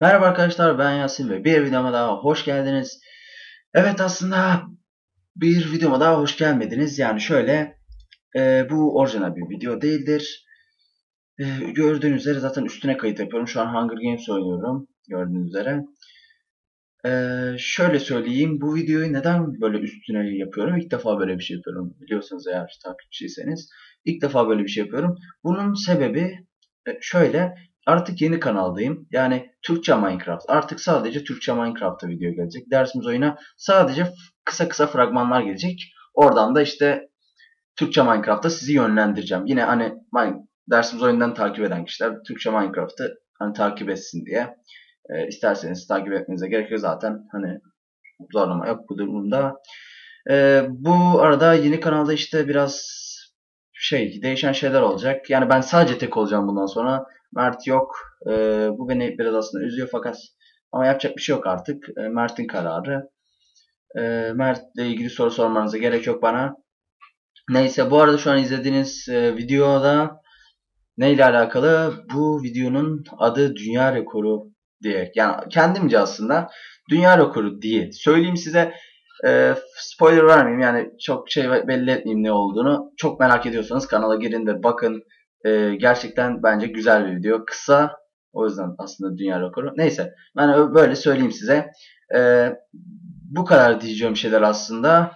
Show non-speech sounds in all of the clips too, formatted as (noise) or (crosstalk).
Merhaba arkadaşlar ben Yasin ve bir videoma daha hoş geldiniz. Evet aslında bir videoma daha hoş gelmediniz. Yani şöyle e, bu orijinal bir video değildir. E, gördüğünüz üzere zaten üstüne kayıt yapıyorum. Şu an Hunger Games oynuyorum gördüğünüz üzere. E, şöyle söyleyeyim bu videoyu neden böyle üstüne yapıyorum? İlk defa böyle bir şey yapıyorum biliyorsanız eğer takipçiyseniz. İlk defa böyle bir şey yapıyorum. Bunun sebebi e, şöyle Artık yeni kanaldayım. Yani Türkçe Minecraft. Artık sadece Türkçe Minecraft'ta video gelecek. Dersimiz oyuna sadece kısa kısa fragmanlar gelecek. Oradan da işte Türkçe Minecraft'ta sizi yönlendireceğim. Yine hani dersimiz oyundan takip eden kişiler Türkçe Minecraft'ı hani takip etsin diye. E, isterseniz takip etmenize gerekiyor zaten. Hani zorlama yok bu durumda. E, bu arada yeni kanalda işte biraz şey değişen şeyler olacak. Yani ben sadece tek olacağım bundan sonra. Mert yok. E, bu beni biraz aslında üzüyor fakat ama yapacak bir şey yok artık. E, Mert'in kararı. E, Mert'le ilgili soru sormanıza gerek yok bana. Neyse bu arada şu an izlediğiniz e, videoda neyle alakalı? Bu videonun adı Dünya Rekoru diye. Yani kendimce aslında Dünya Rekoru diye söyleyeyim size. E, spoiler vermeyeyim yani çok şey belli etmeyeyim ne olduğunu. Çok merak ediyorsanız kanala girin de bakın. E, gerçekten bence güzel bir video. Kısa o yüzden aslında dünya rekoru. Neyse ben böyle söyleyeyim size. E, bu kadar diyeceğim şeyler aslında.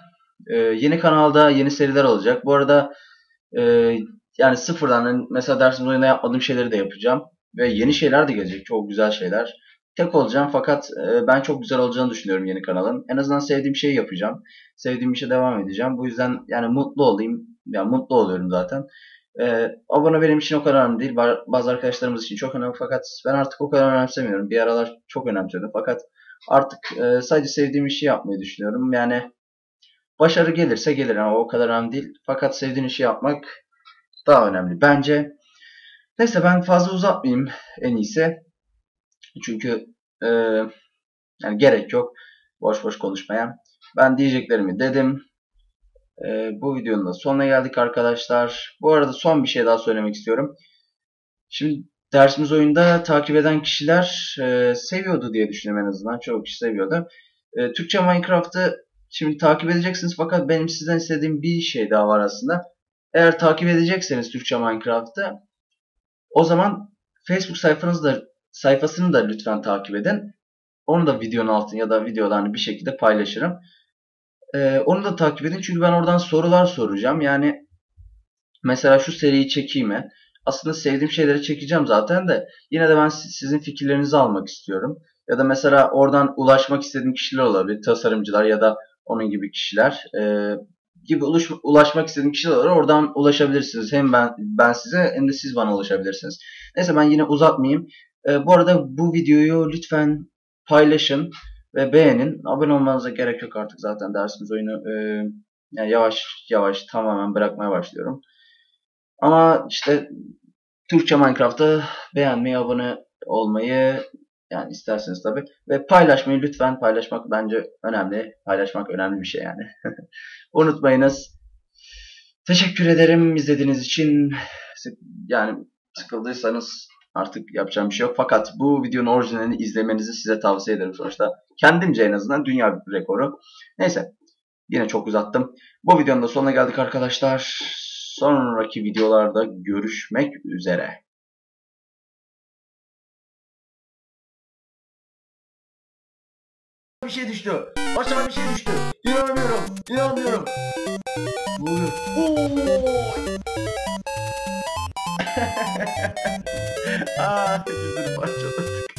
E, yeni kanalda yeni seriler olacak. Bu arada e, yani sıfırdan mesela dersin oyunda yapmadığım şeyleri de yapacağım. Ve yeni şeyler de gelecek. Çok güzel şeyler. Tek olacağım fakat e, ben çok güzel olacağını düşünüyorum yeni kanalın. En azından sevdiğim şeyi yapacağım. Sevdiğim işe devam edeceğim. Bu yüzden yani mutlu olayım. Yani mutlu oluyorum zaten. E, abone benim için o kadar önemli değil. Bazı arkadaşlarımız için çok önemli fakat ben artık o kadar önemsemiyorum. Bir aralar çok önemsiyordum fakat artık e, sadece sevdiğim işi yapmayı düşünüyorum. Yani başarı gelirse gelir ama o kadar önemli değil. Fakat sevdiğin işi yapmak daha önemli bence. Neyse ben fazla uzatmayayım en iyisi. Çünkü e, yani gerek yok boş boş konuşmaya. Ben diyeceklerimi dedim. E, bu videonun da sonuna geldik arkadaşlar. Bu arada son bir şey daha söylemek istiyorum. Şimdi dersimiz oyunda takip eden kişiler e, seviyordu diye düşünüyorum en azından. Çoğu kişi seviyordu. E, Türkçe Minecraft'ı şimdi takip edeceksiniz fakat benim sizden istediğim bir şey daha var aslında. Eğer takip edecekseniz Türkçe Minecraft'ı o zaman Facebook sayfanızda sayfasını da lütfen takip edin. Onu da videonun altına ya da videolarını bir şekilde paylaşırım. Ee, onu da takip edin çünkü ben oradan sorular soracağım. Yani mesela şu seriyi çekeyim mi? Aslında sevdiğim şeyleri çekeceğim zaten de yine de ben sizin fikirlerinizi almak istiyorum. Ya da mesela oradan ulaşmak istediğim kişiler olabilir. Tasarımcılar ya da onun gibi kişiler. Ee, gibi ulaş, ulaşmak istediğim kişiler var. Oradan ulaşabilirsiniz. Hem ben ben size hem de siz bana ulaşabilirsiniz. Neyse ben yine uzatmayayım. E, bu arada bu videoyu lütfen paylaşın ve beğenin. Abone olmanıza gerek yok artık zaten dersimiz oyunu e, yani yavaş yavaş tamamen bırakmaya başlıyorum. Ama işte Türkçe Minecraft'ı beğenmeyi, abone olmayı yani isterseniz tabi ve paylaşmayı lütfen paylaşmak bence önemli. Paylaşmak önemli bir şey yani. (laughs) Unutmayınız. Teşekkür ederim izlediğiniz için. Yani sıkıldıysanız Artık yapacağım bir şey yok. Fakat bu videonun orijinalini izlemenizi size tavsiye ederim sonuçta. Kendimce en azından dünya rekoru. Neyse. Yine çok uzattım. Bu videonun da sonuna geldik arkadaşlar. Sonraki videolarda görüşmek üzere. Bir şey düştü. Başıma bir şey düştü. İnanamıyorum. İnanamıyorum. Ne? Oo! (laughs) 아, 힘들어 빠져.